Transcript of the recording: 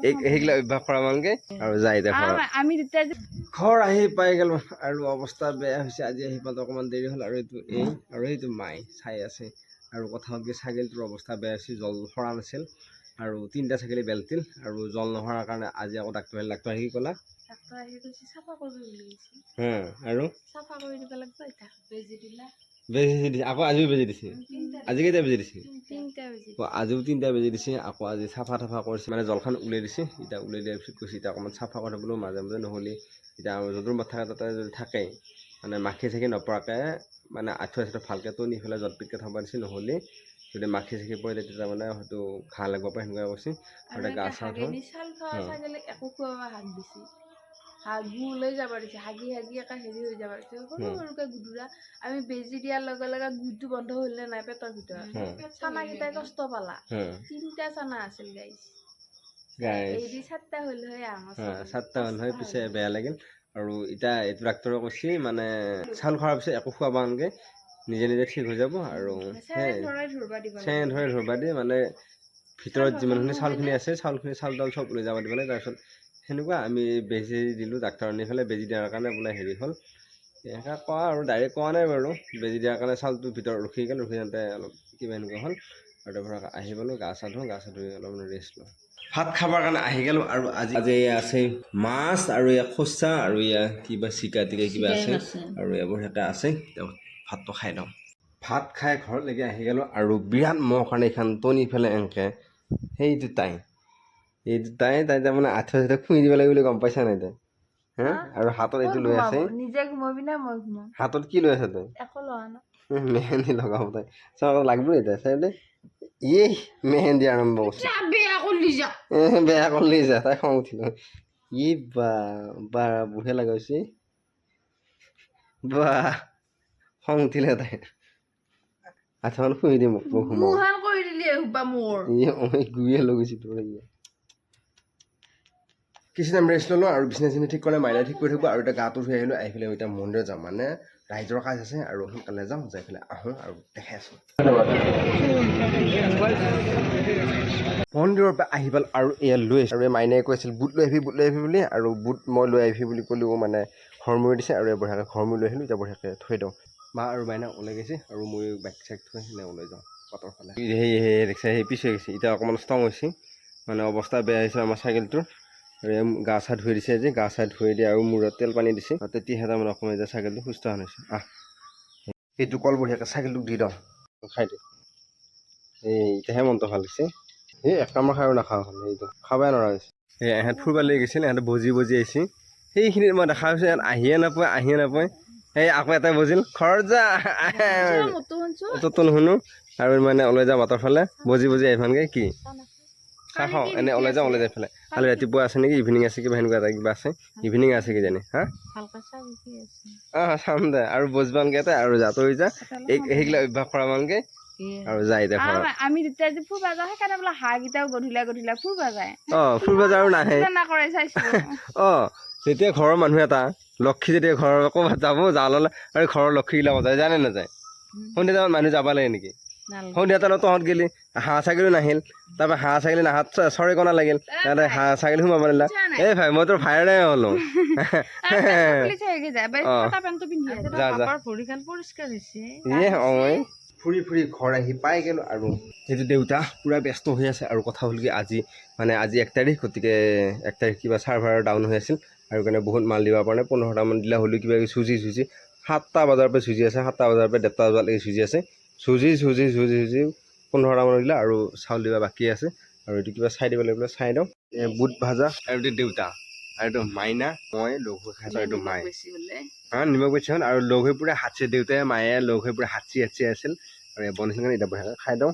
এই- সেইগিলা অভ্যাস কৰা মানকে আৰু যায় এতিয়া ঘৰত। আমি ঘৰ আহি পাই গ'লো আৰু অৱস্থা বেয়া হৈছে আজি আহি পাওঁতে অকণমান দেৰি হ'ল আৰু এইটো এই আৰু এইটো মাই চাই আছে। আৰু কথা হ'ল কি ছাগলীটোৰ অৱস্থা বেয়া হৈছে জল সৰা নাছিল। আৰু তিনিটা ছাগলী বেলটিল আৰু জল নসৰাৰ কাৰণে আজি আকৌ ডাক্তৰ আহিল। ডাক্তৰ আহি ক'লা? আৰু? চাফা কৰি দিব লাগিব এতিয়া। বেজি দিলা। বেজি চেজি দিছে আকৌ আজিও বেজি দিছে? আজি কেইটা বেজি দিছে? আজিও তিনিটা বেজি দিছে আকৌ আজি চাফা তাফা কৰিছে মানে জলখন উলিয়াই দিছে এতিয়া উলিয়াই দিয়াৰ পিছত কৈছে এতিয়া অকণমান চাফা কৰি বোলো মাজে মাজে নহ'লে এতিয়া মাত থাকে তাতে যদি থাকে মানে মাখি চাখি নপৰাকৈ মানে আঁঠুৱা চাঠুৱা ভালকৈ টনি পেলাই জলপিতকৈ থ'ব দিছে নহ'লে যদি মাখি চাখি পৰে তেতিয়া মানে হয়তো ঘাঁ লাগিব পাৰে সেনেকুৱা কৈছে গা চা হাগু ওলাই যাব দিছে হাগি হাগি একে হেৰি হৈ যাব দিছে। সৰু। সৰুকে গুদুৰা আমি বেজি দিয়াৰ লগে লগে গুদটো বন্ধ হ'লে নাই পেটৰ ভিতৰত। চানাকেইটাই কষ্ট পালা। তিনিটা চানা আছিল গাইছ চাৰিটা হ'ল হা পিছে বেয়া লাগিল। আৰু এতিয়া এইটো ডাক্তৰে কৈছে মানে চাউল খোৱাৰ পিছত একো খোৱাব নালাগে। নিজে নিজে ঠিক হৈ যাব আৰু চেন ধৰে ধৰবা দি মানে ভিতৰত যিমানখিনি চাউলখিনি আছে চাউলখিনি চাউল তাউল চব লৈ যাব দিব লাগে। তাৰপিছত সেনেকুৱা আমি বেজি দিলোঁ ডাক্তৰ আনি পেলাই বেজি দিয়াৰ কাৰণে বোলে হেৰি হ'ল। এনেকৈ কোৱা আৰু ডাইৰেক্ট কোৱা নাই বাৰু বেজি দিয়াৰ কাৰণে চাউলটো ভিতৰত ৰখি গ'ল ৰখি যাওঁতে অলপ কিবা এনেকুৱা হ'ল। আৰু তাৰপৰা আহি গ'লোঁ গা চা ধুওঁ গা চা ধুই অলপমান ৰেষ্ট লওঁ। ভাত খাবৰ কাৰণে আহি গ'লোঁ আৰু আজি আজি এয়া আছে মাছ আৰু এয়া খোচা আৰু এয়া কিবা চিকা টিকা কিবা আছে আৰু এইবোৰ এটা আছে ভাতটো খাই লওঁ। ভাত খাই ঘৰলৈকে আহি গ'লোঁ আৰু বিৰাট মহ কাৰণে এইখন টনি পেলাই এনেকৈ সেইটো তাই এইটো তাই তাই তাৰমানে আঠুৱা চাঠুৱা খুঁজি দিব লাগে বুলি গম পাইছা নাই তাই? হা? আৰু হাতত এইটো লৈ আছে। ঘুমাব? নিজে ঘুমাবি না মই ঘুমাম হাতত কি লৈ আছে তই? একো লোৱা নাই। মেহেন্দি লগাব তাই। চাওঁ লাগিব নি তাই চাই ইয়ে মেহেন্দি আৰম্ভ কৰিছে। বেয়া কৰিলি যা বেয়া কৰিলি যা তাই খং উঠিল। ই বা বা বুঢ়ে লগাইছে বা খং উঠিলে তাই। আঠুৱাখন শুই দিম সোমাব মুহান কৰি দিলি মোৰ। মই গুৰিয়ে লৈ গৈছোঁ তোৰ ইয়ে কিছু টাইম ৰেষ্ট ল'লোঁ আৰু বিচনা চিচনা ঠিক কৰিলে মাইনা ঠিক কৰি থাকিব আৰু এতিয়া গাটো ধুই আহিলোঁ আহি পেলাই এতিয়া মন্দিৰত যাম। মানে ৰাইজৰ কাজ আছে আৰু সোনকালে যাম যাই পেলাই আহোঁ আৰু দেখাই আছোঁ। মন্দিৰৰ পৰা আহি পেলাই আৰু এয়া লৈ আহিছোঁ। আৰু এই মাইনাই কৈ আছিল বুট লৈ আহিবি বুট লৈ আহিবি বুলি। আৰু বুট মই লৈ আহিবি বুলি ক'লেও মানে ঘৰমুৰি দিছে আৰু এই বঢ়িয়াকৈ ঘৰমুৰি লৈ আহিলোঁ এতিয়া বঢ়িয়াকৈ থৈ দিওঁ। মা আৰু মাইনা ওলাই গৈছে আৰু মই বাইক চাইক থৈ সেনে ওলাই যাওঁ পাতৰ ফালে। সেই দেখিছে সেই পিছ হৈ গৈছে। এতিয়া অকণমান ষ্ট্ৰং হৈছে। মানে অৱস্থা বেয়া হৈছে আমাৰ চাইকেলটোৰ। এই গা চা ধুই দিছে আজি গা চা ধুই দিয়ে আৰু মূৰত তেল পানী দিছে। তেতিয়াহে তাৰমানে অকণমান এতিয়া চাইকেলটো সুস্থ হোৱা হৈছে। আহ সেইটো কল বঢ়িয়াকৈ চাইকেলটোক দি দিওঁ। খাই দে এই এতিয়াহে মনটো ভালো হৈছে। এই এক কামৰ খাই আৰু নাখাওঁ হ'ল সেইটো খাবই নোৱাৰা হৈছে। এই এহেঁত ফুৰিব লৈ গৈছিল এহেঁতে বজি বজি আহিছে সেইখিনিত মই দেখা পাইছোঁ ইয়াত আহিয়ে নাপায় আহিয়ে নাপায়। সেই আকৌ এটাই বজিল। ঘৰত যা ততো নুশুনো। আৰু মানে ওলাই যাওঁ বাটৰ ফালে। বজি বজি আহিবানগৈ কি? চাহ খাওঁ এনে ওলাই যাওঁ ওলাই যাই পেলাই কালি ৰাতিপুৱা আছে নেকি? ইভিনিং আছে কিবা সেনেকুৱা এটা কিবা আছে? ইভিনিং আছে কিজানি হা? অঁ চাম দে আৰু বজবানগৈ তাই আৰু যাত হৈ যা এই সেইগিলা অভ্যাস কৰা মানগৈ আৰু যাই দে ঘৰত। আম- আমি তেতিয়া যে ফুৰবা যাওঁ সেইকাৰণে বোলে হাঁহকেইটাও গধূলা গধূলা ফুৰবা যায় অঁ ফুৰিব যাওঁ আৰু নাহে। না কৰে চাইছো। অঁ যেতিয়া ঘৰৰ মানুহ এটা লক্ষী যেতিয়া ঘৰৰ ক'ৰবাত যাব জাললৈ আৰু ঘৰৰ লক্ষীগিলা বজাই যায় নে নাযায় সন্ধিয়া টাইমত মানুহ যাব লাগে নেকি? সন্ধিয়া টাইমত তহঁত গেলি। হাঁহ ছাগলী নাহিল। তাৰপৰা হাঁহ ছাগলী নাহাত চৰে কণা লাগিল। তাতে হাঁহ ছাগলী সোমাব নিলা এই ভাই মই তোৰ ভাইৰে হ'লো। ফুৰি ফুৰি ঘৰ আহি পাই গ'লোঁ আৰু সেইটো দেউতা পূৰা ব্যস্ত হৈ আছে। আৰু কথা হ'ল কি আজি মানে আজি এক তাৰিখ গতিকে এক তাৰিখ কিবা চাৰ্ভাৰ ডাউন হৈ আছিল। আৰু কাৰণে বহুত মাল দিব পৰা নাই। পোন্ধৰটামান দিলা হ'লেও কিবা কিবি চুজি চুজি সাতটা বজাৰ পৰা চুজি আছে। সাতটা বজাৰ পৰা ডেৰটা বজালৈকে চুজি আছে। চুজি চুজি চুজি চুজি। পোন্ধৰটামান দিলে আৰু চাউল দিবা বাকী আছে। আৰু এইটো কিবা চাই দিব লাগিব চাই দিওঁ বুট ভাজা আৰু এইটো দেউতা আৰু এইটো মাইনা মই লগ হৈ খাইছোঁ এইটো মায়ে। হা নিমখ বেছি হ'ল আৰু লগ হৈ পূৰা হাঁচি দেউতাই মায়ে লগ হৈ পূৰা হাঁচি হাঁচি আছিল। আৰু বনাইছিল কাৰণে এতিয়া খাই দিওঁ।